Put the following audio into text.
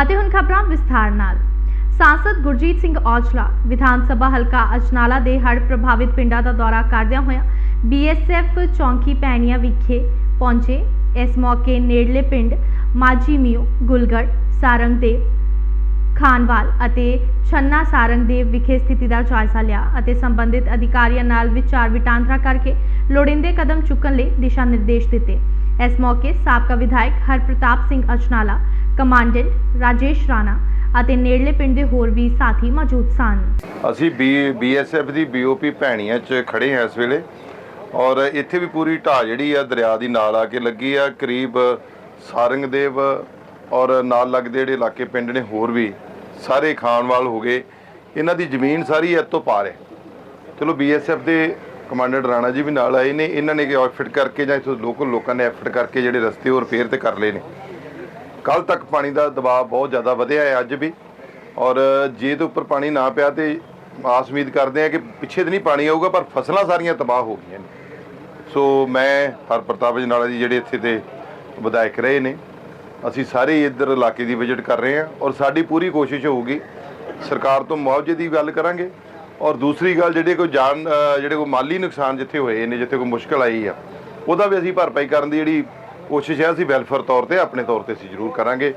ਅਤੇ ਹੁਣ ਖਬਰਾਂ ਵਿਸਥਾਰ ਨਾਲ। ਸਾਂਸਦ ਗੁਰਜੀਤ ਸਿੰਘ ਔਜਲਾ, ਵਿਧਾਨ ਸਭਾ ਹਲਕਾ ਅਜਨਾਲਾ ਦੇ ਹੜ੍ਹ ਪ੍ਰਭਾਵਿਤ ਪਿੰਡਾਂ ਦਾ ਦੌਰਾ ਕਰਦਿਆਂ ਹੋਇਆਂ ਬੀਐਸਐਫ ਚੌਂਕੀ ਪੈਣੀਆਂ ਵਿਖੇ ਪਹੁੰਚੇ। ਇਸ ਮੌਕੇ ਨੇੜਲੇ ਪਿੰਡ ਮਾਜੀ ਮੀਓ, ਗੁਲਗੜ, ਸਾਰੰਗ ਦੇ ਖਾਨਵਾਲ ਅਤੇ ਛੰਨਾ ਸਾਰੰਗ ਦੇ ਵਿਖੇ ਸਥਿਤੀ ਦਾ ਜਾਇਜ਼ਾ ਲਿਆ ਅਤੇ ਸੰਬੰਧਿਤ ਅਧਿਕਾਰੀਆਂ ਨਾਲ ਵਿਚਾਰ ਵਟਾਂਦਰਾ ਕਰਕੇ ਲੋੜੀਂਦੇ ਕਦਮ ਚੁੱਕਣ ਲਈ ਦਿਸ਼ਾ ਨਿਰਦੇਸ਼ ਦਿੱਤੇ। ਇਸ ਮੌਕੇ ਸਾਬਕਾ ਵਿਧਾਇਕ ਹਰਪ੍ਰਤਾਪ ਸਿੰਘ ਅਜਨਾਲਾ ਕਮਾਂਡੈਂਟ ਰਾਜੇਸ਼ ਰਾਣਾ ਅਤੇ ਨੇੜਲੇ ਪਿੰਡ ਦੇ ਹੋਰ ਵੀ ਸਾਥੀ ਮੌਜੂਦ ਸਨ। ਅਸੀਂ ਬੀ ਬੀਐਸਐਫ ਦੀ ਬੀਓਪੀ ਭੈਣੀਆਂ 'ਚ ਖੜੇ ਹਾਂ ਇਸ ਵੇਲੇ ਔਰ ਇੱਥੇ ਵੀ ਪੂਰੀ ਢਾਹ ਜਿਹੜੀ ਆ ਦਰਿਆ ਦੀ ਨਾਲ ਆ ਕੇ ਲੱਗੀ ਆ, ਕਰੀਬ ਸਾਰੰਗਦੇਵ ਔਰ ਨਾਲ ਲੱਗਦੇ ਜਿਹੜੇ ਇਲਾਕੇ ਪਿੰਡ ਨੇ ਹੋਰ ਵੀ ਸਾਰੇ ਖਾਨਵਾਲ ਹੋ ਗਏ। ਇਹਨਾਂ ਦੀ ਜ਼ਮੀਨ ਸਾਰੀ ਇੱਥੋਂ ਪਾਰ ਹੈ। ਚਲੋ ਬੀਐਸਐਫ ਦੇ ਕਮਾਂਡਰ ਰਾਣਾ ਜੀ ਵੀ ਨਾਲ ਆਏ ਨੇ। ਇਹਨਾਂ ਨੇ ਕਿ ਐਫਰਟ ਕਰਕੇ ਜਾਂ ਇੱਥੋਂ ਲੋਕਲ ਲੋਕਾਂ ਨੇ ਐਫਰਟ ਕਰਕੇ ਜਿਹੜੇ ਰਸਤੇ ਉਹ ਰਿਪੇਅਰ ਤੇ ਕਰ ਲਏ ਨੇ। ਕੱਲ ਤੱਕ ਪਾਣੀ ਦਾ ਦਬਾਅ ਬਹੁਤ ਜ਼ਿਆਦਾ ਵਧਿਆ ਹੈ ਅੱਜ ਵੀ। ਔਰ ਜੇ ਤੇ ਉੱਪਰ ਪਾਣੀ ਨਾ ਪਿਆ ਤੇ ਆਸ ਉਮੀਦ ਕਰਦੇ ਆ ਕਿ ਪਿੱਛੇ ਤੇ ਨਹੀਂ ਪਾਣੀ ਆਊਗਾ, ਪਰ ਫਸਲਾਂ ਸਾਰੀਆਂ ਤਬਾਹ ਹੋ ਗਈਆਂ ਨੇ। ਸੋ ਮੈਂ ਹਰਪ੍ਰਤਾਪ ਜਨਾਲਾ ਜੀ ਜਿਹੜੇ ਇੱਥੇ ਦੇ ਵਿਧਾਇਕ ਰਹੇ ਨੇ, ਅਸੀਂ ਸਾਰੇ ਇੱਧਰ ਇਲਾਕੇ ਦੀ ਵਿਜ਼ਿਟ ਕਰ ਰਹੇ ਹਾਂ ਔਰ ਸਾਡੀ ਪੂਰੀ ਕੋਸ਼ਿਸ਼ ਹੋਊਗੀ ਸਰਕਾਰ ਤੋਂ ਮੁਆਵਜ਼ੇ ਦੀ ਗੱਲ ਕਰਾਂਗੇ। ਔਰ ਦੂਸਰੀ ਗੱਲ, ਜਿਹੜੇ ਕੋਈ ਜਾਨ ਜਿਹੜੇ ਕੋਈ ਮਾਲੀ ਨੁਕਸਾਨ ਜਿੱਥੇ ਹੋਏ ਨੇ, ਜਿੱਥੇ ਕੋਈ ਮੁਸ਼ਕਲ ਆਈ ਆ, ਉਹਦਾ ਵੀ ਅਸੀਂ ਭਰਪਾਈ ਕਰਨ ਦੀ ਜਿਹੜੀ ਕੋਸ਼ਿਸ਼ ਹੈ ਅਸੀਂ ਵੈਲਫੇਅਰ ਤੌਰ ਤੇ ਆਪਣੇ ਤੌਰ ਤੇ ਅਸੀਂ ਜ਼ਰੂਰ ਕਰਾਂਗੇ।